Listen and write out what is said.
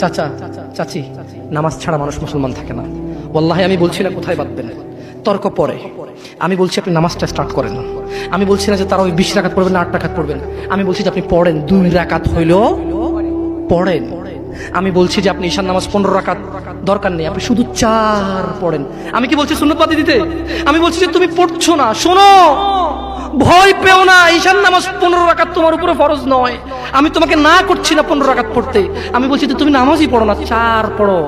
চাচা, চাচি, নামাজ ছাড়া মানুষ মুসলমান থাকে না। ওয়াল্লাহি, আমি বলছি না কোথায় বাঁধবেন তর্ক পরে। আমি বলছি আপনি নামাজটা স্টার্ট করেন। আমি বলছি না যে তারা ওই বিশ রাকাত পড়বেন না, আট রাকাত পড়বেন। আমি বলছি যে আপনি পড়েন, দুই রাকাত হইলেও পড়েন। আমি বলছি যে আপনি ঈশান নামাজ পনেরো রাকাত দরকার নেই, আপনি শুধু চার পড়েন। আমি কি বলছি সুন্নতবাদী দিতে? আমি বলছি যে তুমি পড়ছো না, শোনো। ভয় পেও না ঈশান নামাজ পনেরো রাকাত তোমার উপরে ফরজ নয়। আমি তোমাকে না করছি না পনেরো রাখাত পড়তে। আমি বলছি যে তুমি নামাজই পড়ো না, চার পড়ো।